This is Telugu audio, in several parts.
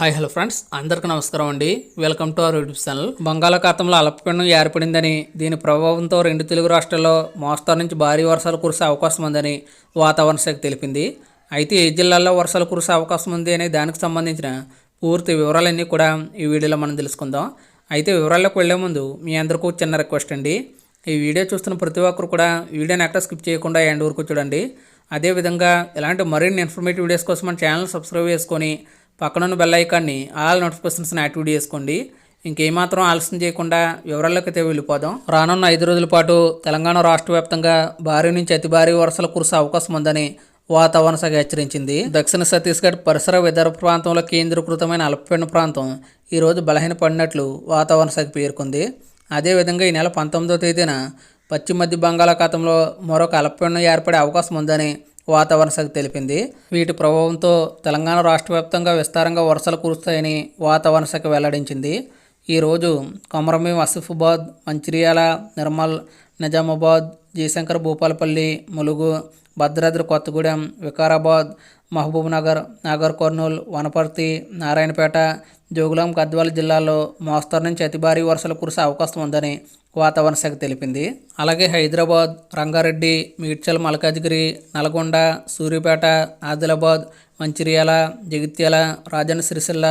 Hi hello friends. అందరికీ నమస్కారం అండి. Welcome to our YouTube channel. బంగాళాఖాతంలో అల్పపీడనం ఏర్పడిందని దీని ప్రభావంతో రెండు తెలుగు రాష్ట్రాల్లో మోస్తారు నుంచి భారీ వర్షాలు కురిసే అవకాశం ఉందని వాతావరణ శాఖ తెలిపింది. అయితే ఏ జిల్లాల్లో వర్షాలు కురిసే అవకాశం ఉంది అనే దానికి సంబంధించిన పూర్తి వివరాలన్నీ కూడా ఈ వీడియోలో మనం తెలుసుకుందాం. అయితే వివరాల్లోకి వెళ్ళే ముందు మీ అందరికీ చిన్న రిక్వెస్ట్ అండి. ఈ వీడియో చూస్తున్న ప్రతి ఒక్కరు కూడా వీడియోని ఎక్కడ స్కిప్ చేయకుండా ఎండ్ వరకు చూడండి. అదేవిధంగా ఇలాంటి మరిన్ని ఇన్ఫర్మేటివ్ వీడియోస్ కోసం మన ఛానల్ సబ్స్క్రైబ్ చేసుకొని పక్కనున్న బెల్ ఐకాన్ని ఆల్ నోటిఫికేషన్స్ని యాక్టివేట్ చేసుకోండి. ఇంకేమాత్రం ఆలస్యం చేయకుండా వివరాల్లోకి వెళ్ళిపోదాం. రానున్న ఐదు రోజుల పాటు తెలంగాణ రాష్ట్ర వ్యాప్తంగా భారీ నుంచి అతి భారీ వర్షాలు కురిసే అవకాశం ఉందని వాతావరణ శాఖ హెచ్చరించింది. దక్షిణ ఛత్తీస్గఢ్ పరిసర విదర్భ ప్రాంతంలో కేంద్రీకృతమైన అల్పపీడన ప్రాంతం ఈరోజు బలహీనపడినట్లు వాతావరణ శాఖ పేర్కొంది. అదేవిధంగా ఈ నెల పంతొమ్మిదో తేదీన పశ్చిమ మధ్య బంగాళాఖాతంలో మరొక అల్పపీడనం ఏర్పడే అవకాశం ఉందని వాతావరణ శాఖ తెలిపింది. వీటి ప్రభావంతో తెలంగాణ రాష్ట్ర వ్యాప్తంగా విస్తారంగా వర్షాలు కురుస్తాయని వాతావరణ శాఖ వెల్లడించింది. ఈరోజు కొమరంభీం అసిఫాబాద్ మంచిర్యాల నిర్మల్ నిజామాబాద్ జయశంకర్ భూపాలపల్లి ములుగు భద్రాద్రి కొత్తగూడెం వికారాబాద్ మహబూబ్ నగర్ నాగర్ కర్నూల్ వనపర్తి నారాయణపేట జోగులాం గద్వాల జిల్లాల్లో మోస్తరు నుంచి అతి భారీ వర్షాలు కురిసే అవకాశం ఉందని వాతావరణ శాఖ తెలిపింది. అలాగే హైదరాబాద్ రంగారెడ్డి మీడ్చల్ మల్కాజ్గిరి నల్గొండ సూర్యాపేట ఆదిలాబాద్ మంచిర్యాల జగిత్యాల రాజన్న సిరిసిల్ల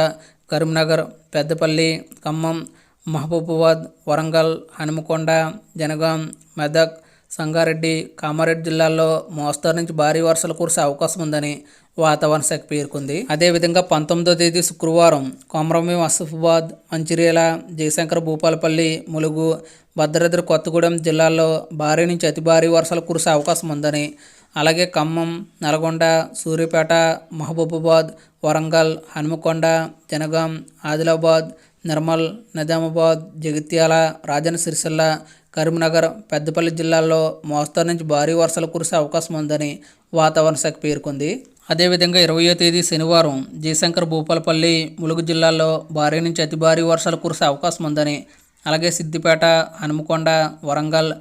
కరీంనగర్ పెద్దపల్లి ఖమ్మం మహబూబాబాద్ వరంగల్ హనుమకొండ జనగాం మెదక్ సంగారెడ్డి కామారెడ్డి జిల్లాల్లో మోస్తరు నుంచి భారీ వర్షాలు కురిసే అవకాశం ఉందని వాతావరణ శాఖ పేర్కొంది. అదేవిధంగా పంతొమ్మిదో తేదీ శుక్రవారం కొమరంభీం అసఫాబాద్ మంచిర్యాల జయశంకర్ భూపాలపల్లి ములుగు భద్రాద్రి కొత్తగూడెం జిల్లాల్లో భారీ నుంచి అతి భారీ వర్షాలు కురిసే అవకాశం ఉందని అలాగే ఖమ్మం నల్గొండ సూర్యాపేట మహబూబాబాద్ వరంగల్ హనుమకొండ జనగాం ఆదిలాబాద్ నిర్మల్ నిజామాబాద్ జగిత్యాల రాజన్న సిరిసిల్ల కరీంనగర్ పెద్దపల్లి జిల్లాల్లో మోస్తరు నుంచి భారీ వర్షాలు కురిసే అవకాశం ఉందని వాతావరణ శాఖ పేర్కొంది. అదేవిధంగా ఇరవయో తేదీ శనివారం జయశంకర్ భూపాలపల్లి ములుగు జిల్లాల్లో భారీ నుంచి అతి భారీ వర్షాలు కురిసే అవకాశం ఉందని అలాగే సిద్దిపేట హనుమకొండ వరంగల్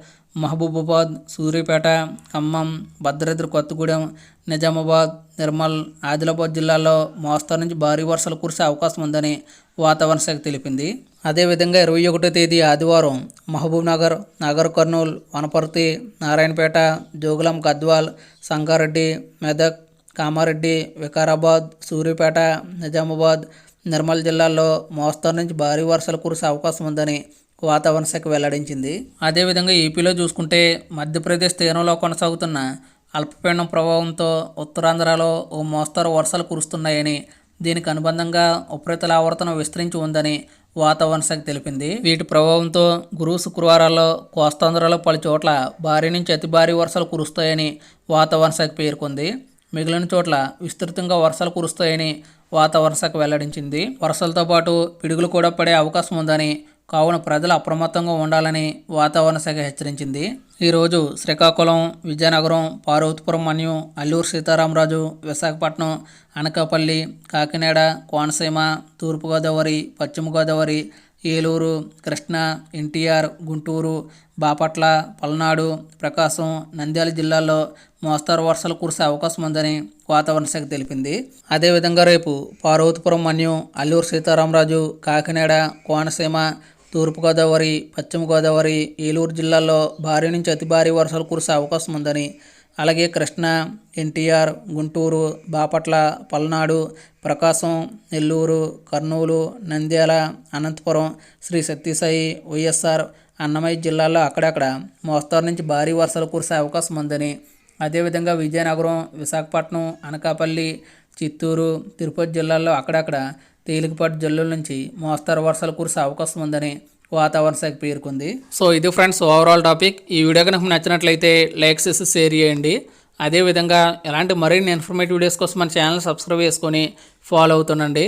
మహబూబాబాద్ సూర్యాపేట ఖమ్మం భద్రాద్రి కొత్తగూడెం నిజామాబాద్ నిర్మల్ ఆదిలాబాద్ జిల్లాల్లో మోస్తరు నుంచి భారీ వర్షాలు కురిసే అవకాశం ఉందని వాతావరణ శాఖ తెలిపింది. అదేవిధంగా ఇరవై ఒకటో తేదీ ఆదివారం మహబూబ్నగర్ నగర్ కర్నూలు వనపర్తి నారాయణపేట జోగులాం గద్వాల్ సంగారెడ్డి మెదక్ కామారెడ్డి వికారాబాద్ సూర్యాపేట నిజామాబాద్ నిర్మల్ జిల్లాల్లో మోస్తరు నుంచి భారీ వర్షాలు కురిసే అవకాశం ఉందని వాతావరణ శాఖ వెల్లడించింది. అదేవిధంగా ఏపీలో చూసుకుంటే మధ్యప్రదేశ్ తీరంలో కొనసాగుతున్న అల్పపీడనం ప్రభావంతో ఉత్తరాంధ్రలో ఓ మోస్తరు వర్షాలు కురుస్తున్నాయని దీనికి అనుబంధంగా ఉపరితల ఆవర్తనం విస్తరించి ఉందని వాతావరణ శాఖ తెలిపింది. వీటి ప్రభావంతో గురు శుక్రవారాల్లో కోస్తాంధ్రలో పలు చోట్ల భారీ నుంచి అతి భారీ వర్షాలు కురుస్తాయని వాతావరణ శాఖ పేర్కొంది. మిగిలిన చోట్ల విస్తృతంగా వర్షాలు కురుస్తాయని వాతావరణ శాఖ వెల్లడించింది. వర్షాలతో పాటు పిడుగులు కూడా పడే అవకాశం ఉందని కావున ప్రజలు అప్రమత్తంగా ఉండాలని వాతావరణ శాఖ హెచ్చరించింది. ఈరోజు శ్రీకాకుళం విజయనగరం పార్వతీపురం మన్యు అల్లూరు సీతారామరాజు విశాఖపట్నం అనకాపల్లి కాకినాడ కోనసీమ తూర్పుగోదావరి పశ్చిమ గోదావరి ఏలూరు కృష్ణా ఎన్టీఆర్ గుంటూరు బాపట్ల పల్నాడు ప్రకాశం నంద్యాల జిల్లాల్లో మోస్తారు వర్షాలు కురిసే అవకాశం ఉందని వాతావరణ శాఖ తెలిపింది. అదేవిధంగా రేపు పార్వతీపురం మన్యం అల్లూరు సీతారామరాజు కాకినాడ కోనసీమ తూర్పుగోదావరి పశ్చిమ గోదావరి ఏలూరు జిల్లాల్లో భారీ నుంచి అతి భారీ వర్షాలు కురిసే అవకాశం ఉందని అలాగే కృష్ణా ఎన్టీఆర్ గుంటూరు బాపట్ల పల్నాడు ప్రకాశం నెల్లూరు కర్నూలు నంద్యాల అనంతపురం శ్రీ సత్యసాయి వైఎస్ఆర్ అన్నమయ్య జిల్లాల్లో అక్కడక్కడ మోస్తారు నుంచి భారీ వర్షాలు కురిసే అవకాశం ఉందని. అదేవిధంగా విజయనగరం విశాఖపట్నం అనకాపల్లి చిత్తూరు తిరుపతి జిల్లాల్లో అక్కడక్కడ తేలికపాటి జల్లుల నుంచి మోస్తరు వర్షాలు కురిసే అవకాశం ఉందని వాతావరణ శాఖ పేర్కొంది. సో ఇది ఫ్రెండ్స్ ఓవరాల్ టాపిక్ ఈ వీడియో కనుక నచ్చినట్లయితే లైక్ చేసి షేర్ చేయండి. అదేవిధంగా ఎలాంటి మరిన్ని ఇన్ఫర్మేటివ్ వీడియోస్ కోసం మన ఛానల్ సబ్స్క్రైబ్ చేసుకొని ఫాలో అవుతుండండి.